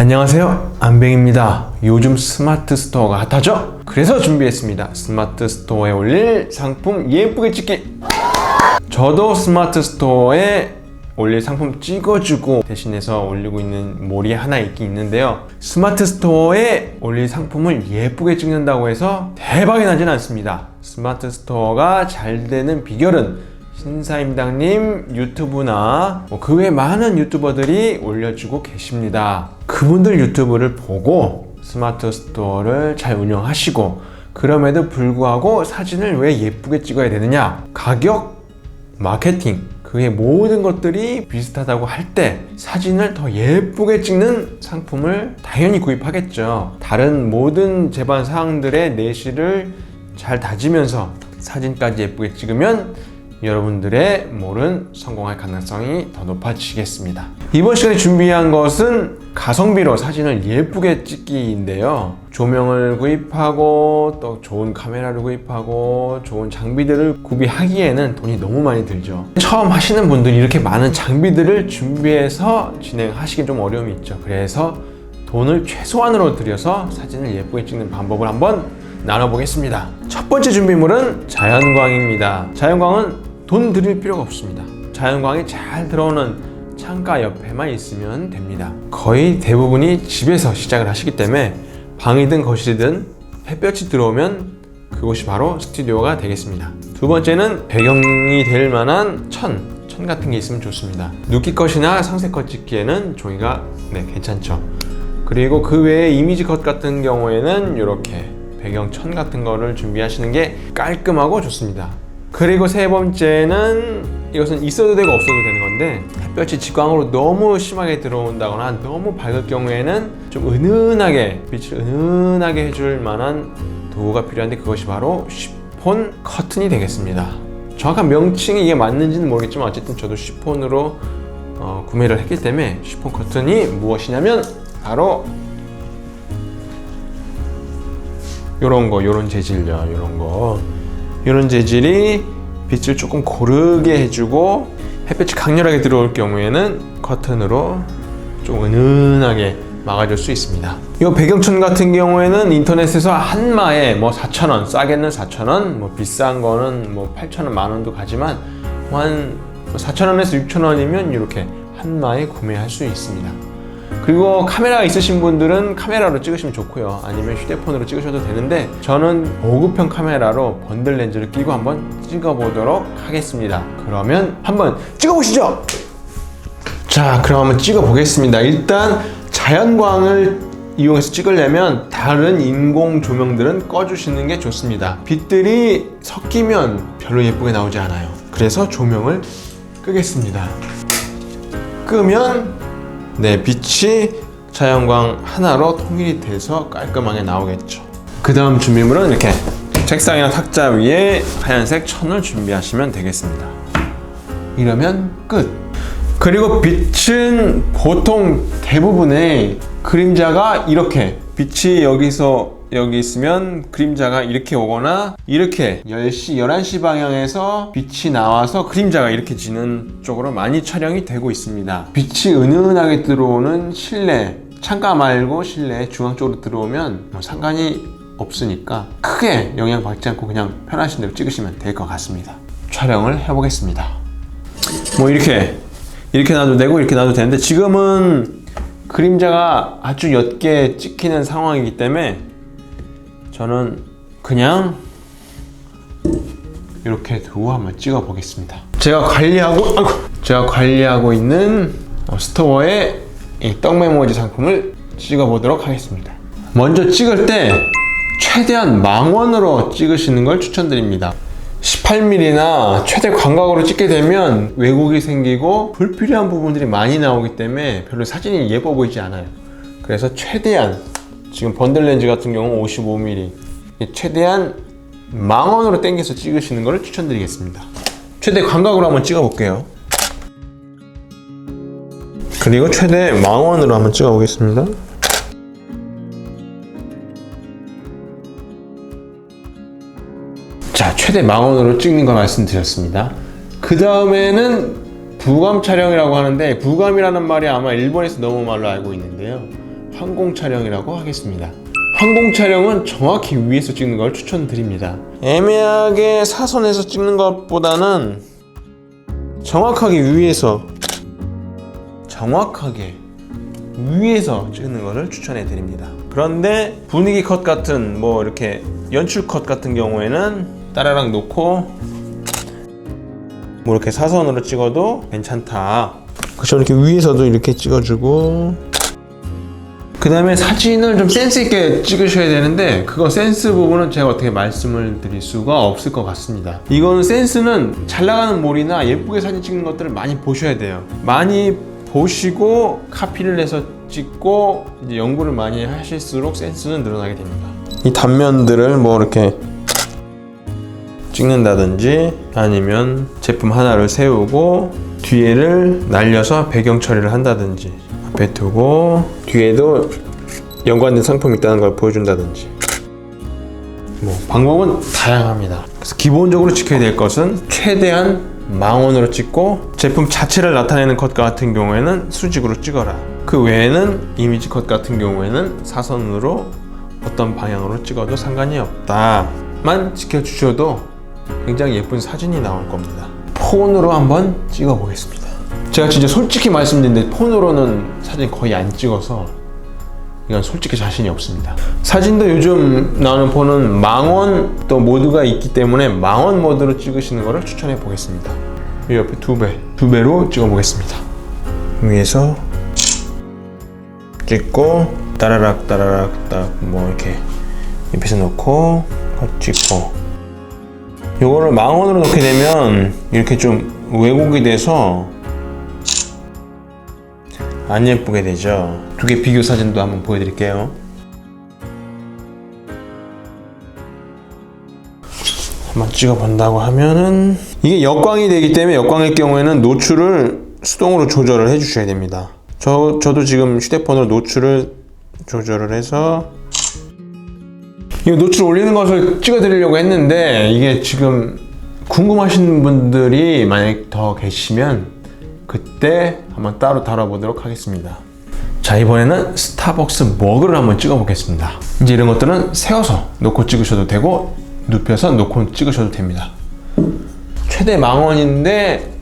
안녕하세요. 안뱅입니다. 요즘 스마트 스토어가 핫하죠? 그래서 준비했습니다. 스마트 스토어에 올릴 상품 예쁘게 찍기. 저도 스마트 스토어에 올릴 상품 찍어주고 대신해서 올리고 있는 몰이 하나 있긴 있는데요. 스마트 스토어에 올릴 상품을 예쁘게 찍는다고 해서 대박이 나진 않습니다. 스마트 스토어가 잘 되는 비결은 신사임당님 유튜브나 뭐 그 외 많은 유튜버들이 올려주고 계십니다. 그분들 유튜브를 보고 스마트 스토어를 잘 운영하시고 그럼에도 불구하고 사진을 왜 예쁘게 찍어야 되느냐? 가격, 마케팅, 그의 모든 것들이 비슷하다고 할 때 사진을 더 예쁘게 찍는 상품을 당연히 구입하겠죠. 다른 모든 제반 사항들의 내실을 잘 다지면서 사진까지 예쁘게 찍으면 여러분들의 몰은 성공할 가능성이 더 높아지겠습니다. 이번 시간에 준비한 것은 가성비로 사진을 예쁘게 찍기인데요. 조명을 구입하고 또 좋은 카메라를 구입하고 좋은 장비들을 구비하기에는 돈이 너무 많이 들죠. 처음 하시는 분들이 이렇게 많은 장비들을 준비해서 진행하시기 좀 어려움이 있죠. 그래서 돈을 최소한으로 들여서 사진을 예쁘게 찍는 방법을 한번 나눠보겠습니다. 첫 번째 준비물은 자연광입니다. 자연광은 돈 들일 필요가 없습니다. 자연광이 잘 들어오는 창가 옆에만 있으면 됩니다. 거의 대부분이 집에서 시작을 하시기 때문에 방이든 거실이든 햇볕이 들어오면 그곳이 바로 스튜디오가 되겠습니다. 두 번째는 배경이 될 만한 천, 천 같은 게 있으면 좋습니다. 눕기 컷이나 상세 컷 찍기에는 종이가 네, 괜찮죠. 그리고 그 외에 이미지 컷 같은 경우에는 이렇게 배경 천 같은 거를 준비하시는 게 깔끔하고 좋습니다. 그리고 세 번째는 이것은 있어도 되고 없어도 되는 건데 햇볕이 직광으로 너무 심하게 들어온다거나 너무 밝을 경우에는 좀 은은하게 빛을 은은하게 해줄 만한 도구가 필요한데 그것이 바로 쉬폰 커튼이 되겠습니다. 정확한 명칭이 이게 맞는지는 모르겠지만 어쨌든 저도 쉬폰으로 어, 구매를 했기 때문에 쉬폰 커튼이 무엇이냐면 바로 요런 거, 요런 재질요, 요런 거. 이런 재질이 빛을 조금 고르게 해주고 햇볕이 강렬하게 들어올 경우에는 커튼으로 좀 은은하게 막아줄 수 있습니다. 이 배경천 같은 경우에는 인터넷에서 한 마에 뭐 4,000원, 싸게는 4,000원, 뭐 비싼 거는 뭐 8,000원, 만 원도 가지만 한 4,000원에서 6,000원이면 이렇게 한 마에 구매할 수 있습니다. 그리고 카메라가 있으신 분들은 카메라로 찍으시면 좋고요. 아니면 휴대폰으로 찍으셔도 되는데 저는 고급형 카메라로 번들 렌즈를 끼고 한번 찍어 보도록 하겠습니다. 그러면 한번 찍어 보시죠! 자 그럼 한번 찍어 보겠습니다. 일단 자연광을 이용해서 찍으려면 다른 인공 조명들은 꺼주시는 게 좋습니다. 빛들이 섞이면 별로 예쁘게 나오지 않아요. 그래서 조명을 끄겠습니다. 끄면 네, 빛이 자연광 하나로 통일이 돼서 깔끔하게 나오겠죠. 그 다음 준비물은 이렇게 책상이나 탁자 위에 하얀색 천을 준비하시면 되겠습니다. 이러면 끝. 그리고 빛은 보통 대부분의 그림자가 이렇게 빛이 여기서 여기 있으면 그림자가 이렇게 오거나 이렇게 10시, 11시 방향에서 빛이 나와서 그림자가 이렇게 지는 쪽으로 많이 촬영이 되고 있습니다. 빛이 은은하게 들어오는 실내, 창가 말고 실내 중앙 쪽으로 들어오면 뭐 상관이 없으니까 크게 영향 받지 않고 그냥 편하신 대로 찍으시면 될 것 같습니다. 촬영을 해보겠습니다. 뭐 이렇게 이렇게 놔도 되고 이렇게 놔도 되는데 지금은 그림자가 아주 옅게 찍히는 상황이기 때문에 저는 그냥 이렇게 두고 한번 찍어 보겠습니다. 제가 관리하고 아이고, 제가 관리하고 있는 어, 스토어의 떡 메모지 상품을 찍어 보도록 하겠습니다. 먼저 찍을 때 최대한 망원으로 찍으시는 걸 추천드립니다. 18mm나 최대 광각으로 찍게 되면 왜곡이 생기고 불필요한 부분들이 많이 나오기 때문에 별로 사진이 예뻐 보이지 않아요. 그래서 최대한 지금 번들 렌즈 같은 경우 55mm 최대한 망원으로 당겨서 찍으시는 것을 추천드리겠습니다. 최대 광각으로 한번 찍어 볼게요. 그리고 최대 망원으로 한번 찍어 보겠습니다. 자 최대 망원으로 찍는 거 말씀드렸습니다. 그 다음에는 부감 촬영이라고 하는데 부감이라는 말이 아마 일본에서 너무 말로 알고 있는데요 항공 촬영이라고 하겠습니다. 항공 촬영은 정확히 위에서 찍는 걸 추천드립니다. 애매하게 사선에서 찍는 것보다는 정확하게 위에서 정확하게 위에서 찍는 것을 추천해 드립니다. 그런데 분위기 컷 같은 뭐 이렇게 연출 컷 같은 경우에는 따라락 놓고 뭐 이렇게 사선으로 찍어도 괜찮다. 그렇죠. 이렇게 위에서도 이렇게 찍어주고 그 다음에 사진을 좀 센스 있게 찍으셔야 되는데 그거 센스 부분은 제가 어떻게 말씀을 드릴 수가 없을 것 같습니다. 이거는 센스는 잘 나가는 몰이나 예쁘게 사진 찍는 것들을 많이 보셔야 돼요. 많이 보시고 카피를 해서 찍고 이제 연구를 많이 하실수록 센스는 늘어나게 됩니다. 이 단면들을 뭐 이렇게 찍는다든지 아니면 제품 하나를 세우고 뒤에를 날려서 배경 처리를 한다든지 앞에 두고 뒤에도 연관된 상품이 있다는 걸 보여준다든지 뭐 방법은 다양합니다. 그래서 기본적으로 지켜야 될 것은 최대한 망원으로 찍고 제품 자체를 나타내는 컷 같은 경우에는 수직으로 찍어라. 그 외에는 이미지 컷 같은 경우에는 사선으로 어떤 방향으로 찍어도 상관이 없다만 지켜주셔도 굉장히 예쁜 사진이 나올 겁니다. 폰으로 한번 찍어 보겠습니다. 제가 진짜 솔직히 말씀드리는데 폰으로는 사진 거의 안 찍어서 이건 솔직히 자신이 없습니다. 사진도 요즘 나오는 폰은 망원 또 모드가 있기 때문에 망원 모드로 찍으시는 것을 추천해 보겠습니다. 이 옆에 두 배, 두 배로 찍어 보겠습니다. 위에서 찍고 따라락 따라락 딱 뭐 이렇게 옆에서 놓고 찍고 요거를 망원으로 놓게 되면 이렇게 좀 왜곡이 돼서 안 예쁘게 되죠. 두 개 비교 사진도 한번 보여드릴게요. 한번 찍어본다고 하면은 이게 역광이 되기 때문에 역광일 경우에는 노출을 수동으로 조절을 해주셔야 됩니다. 저 저도 지금 휴대폰으로 노출을 조절을 해서 이 노출 올리는 것을 찍어드리려고 했는데 이게 지금 궁금하신 분들이 만약 더 계시면 그때 한번 따로 다뤄보도록 하겠습니다. 자 이번에는 스타벅스 머그를 한번 찍어 보겠습니다. 이제 이런 것들은 세워서 놓고 찍으셔도 되고 눕혀서 놓고 찍으셔도 됩니다. 최대 망원인데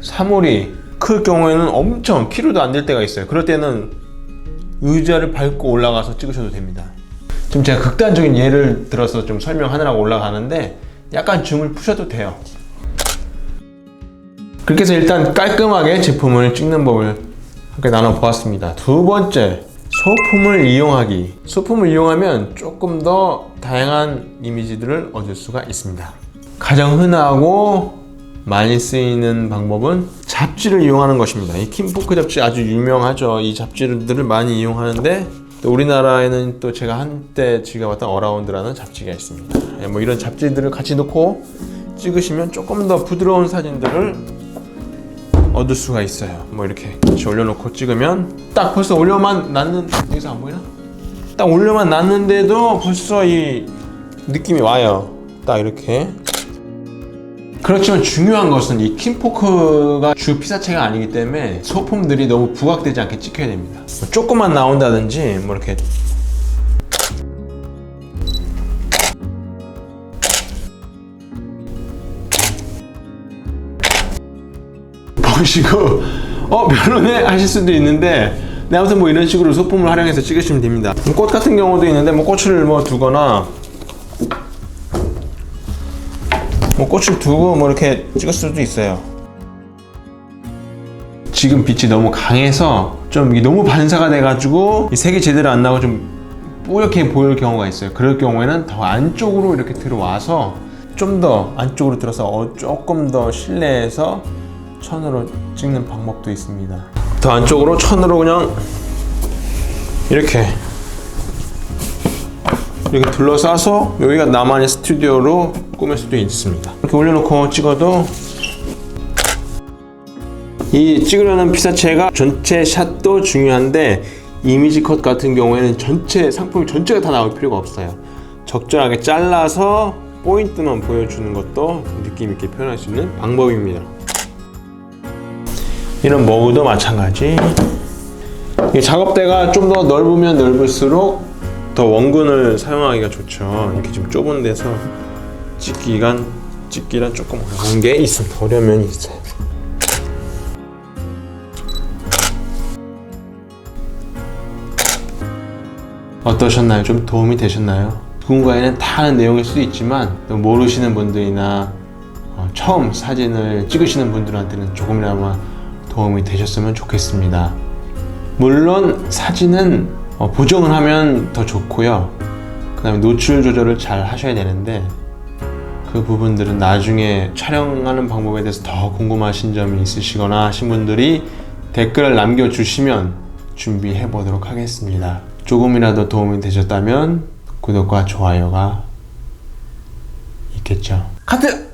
사물이 클 경우에는 엄청 키로도 안 될 때가 있어요. 그럴 때는 의자를 밟고 올라가서 찍으셔도 됩니다. 지금 제가 극단적인 예를 들어서 좀 설명하느라고 올라가는데 약간 줌을 푸셔도 돼요. 그렇게 해서 일단 깔끔하게 제품을 찍는 법을 함께 나눠보았습니다. 두 번째, 소품을 이용하기. 소품을 이용하면 조금 더 다양한 이미지들을 얻을 수가 있습니다. 가장 흔하고 많이 쓰이는 방법은 잡지를 이용하는 것입니다. 이 킴포크 잡지 아주 유명하죠. 이 잡지들을 많이 이용하는데 또 우리나라에는 또 제가 한때 즐겨봤던 어라운드라는 잡지가 있습니다. 예, 뭐 이런 잡지들을 같이 놓고 찍으시면 조금 더 부드러운 사진들을 얻을 수가 있어요. 뭐 이렇게 같이 올려놓고 찍으면 딱 벌써 올려만 놨는 여기서 안 보이나? 딱 올려만 놨는데도 벌써 이 느낌이 와요. 딱 이렇게. 그렇지만 중요한 것은 이 킴포크가 주 피사체가 아니기 때문에 소품들이 너무 부각되지 않게 찍혀야 됩니다. 뭐 조금만 나온다든지 뭐 이렇게 보시고 어 별로네 하실 수도 있는데 네, 아무튼 뭐 이런 식으로 소품을 활용해서 찍으시면 됩니다. 뭐꽃 같은 경우도 있는데 뭐 꽃을 뭐 두거나 뭐 꽃을 두고 뭐 이렇게 찍을 수도 있어요. 지금 빛이 너무 강해서 좀 너무 반사가 돼가지고 이 색이 제대로 안 나고 좀 뿌옇게 보일 경우가 있어요. 그럴 경우에는 더 안쪽으로 이렇게 들어와서 좀 더 안쪽으로 들어서 어, 조금 더 실내에서 천으로 찍는 방법도 있습니다. 더 안쪽으로 천으로 그냥 이렇게 이렇게 둘러싸서 여기가 나만의 스튜디오로 꾸밀 수도 있습니다. 이렇게 올려놓고 찍어도 이 찍으려는 피사체가 전체 샷도 중요한데 이미지 컷 같은 경우에는 전체 상품 전체가 다 나올 필요가 없어요. 적절하게 잘라서 포인트만 보여주는 것도 느낌 있게 표현할 수 있는 방법입니다. 이런 머그도 마찬가지. 이 작업대가 좀 더 넓으면 넓을수록 더 원근을 사용하기가 좋죠. 이렇게 좀 좁은 데서 찍기간 찍기란 조금 어려운 게 있습니다. 어려운 면이 있어요. 어떠셨나요? 좀 도움이 되셨나요? 누군가에는 다 아는 내용일 수도 있지만 또 모르시는 분들이나 어, 처음 사진을 찍으시는 분들한테는 조금이나마 도움이 되셨으면 좋겠습니다. 물론 사진은 어, 보정을 하면 더 좋고요. 그 다음에 노출 조절을 잘 하셔야 되는데 그 부분들은 나중에 촬영하는 방법에 대해서 더 궁금하신 점이 있으시거나 하신 분들이 댓글을 남겨주시면 준비해 보도록 하겠습니다. 조금이라도 도움이 되셨다면 구독과 좋아요가 있겠죠. 카트!